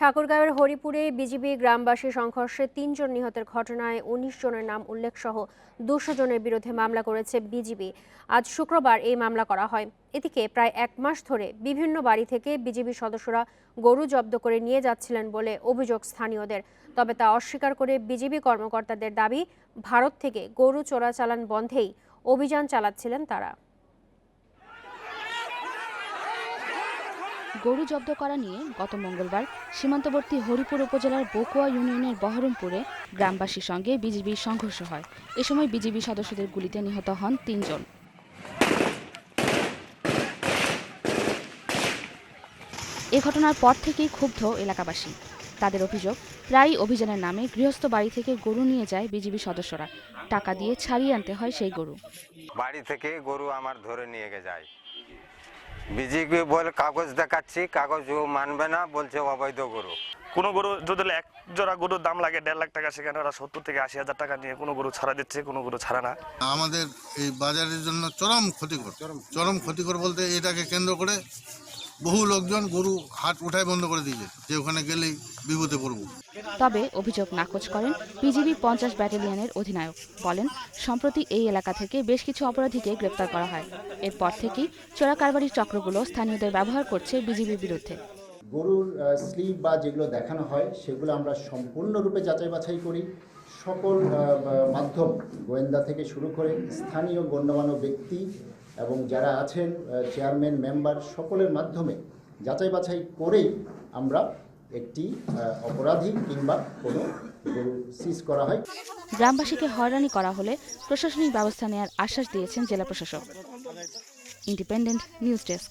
ঠাকুরগাঁওয়ের হরিপুরে BGB গ্রামবাসী সংঘর্ষে তিনজন নিহতের ঘটনায় উনিশ জনের নাম উল্লেখ সহ দুশো জনের বিরুদ্ধে মামলা করেছে বিজিবি। আজ শুক্রবার এই মামলা করা হয়। এদিকে প্রায় এক মাস ধরে বিভিন্ন বাড়ি থেকে বিজিবি সদস্যরা গরু জব্দ করে নিয়ে যাচ্ছিলেন বলে অভিযোগ স্থানীয়দের। তবে তা অস্বীকার করে বিজিবি কর্মকর্তাদের দাবি, ভারত থেকে গরু চোরাচালান বন্ধেই অভিযান চালাচ্ছিলেন তারা। গরু জব্দ করা নিয়ে গত মঙ্গলবার সীমান্তবর্তী হরিপুর উপজেলার বকুয়া ইউনিয়নের বহরমপুরে গ্রামবাসীর সঙ্গে বিজিবির সংঘর্ষ হয়। এ সময় বিজিবি সদস্যদের গুলিতে নিহত হন তিনজন। এ ঘটনার পর থেকেই ক্ষুব্ধ এলাকাবাসী। তাদের অভিযোগ, প্রায়ই অভিযানের নামে গৃহস্থ বাড়ি থেকে গরু নিয়ে যায় বিজিবি সদস্যরা। টাকা দিয়ে ছাড়িয়ে আনতে হয় সেই গরু। বাড়ি থেকে গরু আমার ধরে নিয়ে যায়। বিজিবি বলে কাগজ দেখাচ্ছি কাগজ ও মানবে না বলছে অবৈধ গরু। কোনো গরু যদি এক জোড়া গরুর দাম লাগে দেড় লাখ টাকা সেখানে ওরা সত্তর থেকে আশি হাজার টাকা নিয়ে কোনো গরু ছাড়া দিচ্ছে কোনো গরু ছাড়া না। আমাদের এই বাজারের জন্য চরম ক্ষতিকর। চরম ক্ষতিকর বলতে এটাকে কেন্দ্র করে বহু লোকজন গরু হাট উঠায় বন্ধ করে দিয়েছে যে ওখানে গেলেই বিপদে পড়ব। তবে অভিযোগ নাকচ করেন বিজিবি পঞ্চাশ ব্যাটালিয়নের অধিনায়ক। বলেন, সম্প্রতি এই এলাকা থেকে বেশ কিছু অপরাধীকে গ্রেপ্তার করা হয়। এরপর থেকেই চোরাকারবারির চক্রগুলো স্থানীয়দের ব্যবহার করছে বিজিবির বিরুদ্ধে। গরুর স্লিপ বা যেগুলো দেখানো হয়, সেগুলো আমরা সম্পূর্ণরূপে যাচাই বাছাই করি। সকল মাধ্যম গোয়েন্দা থেকে শুরু করে স্থানীয় গণ্যমান্য ব্যক্তি এবং যারা আছেন চেয়ারম্যান, মেম্বার, সকলের মাধ্যমে যাচাই বাছাই করেই আমরা একটি অপরাধী কিংবা কোনো সিজ করা হয়। গ্রামবাসীকে হয়রানি করা হলে প্রশাসনিক ব্যবস্থা নেওয়ার আশ্বাস দিয়েছেন জেলা প্রশাসক। Independent news desk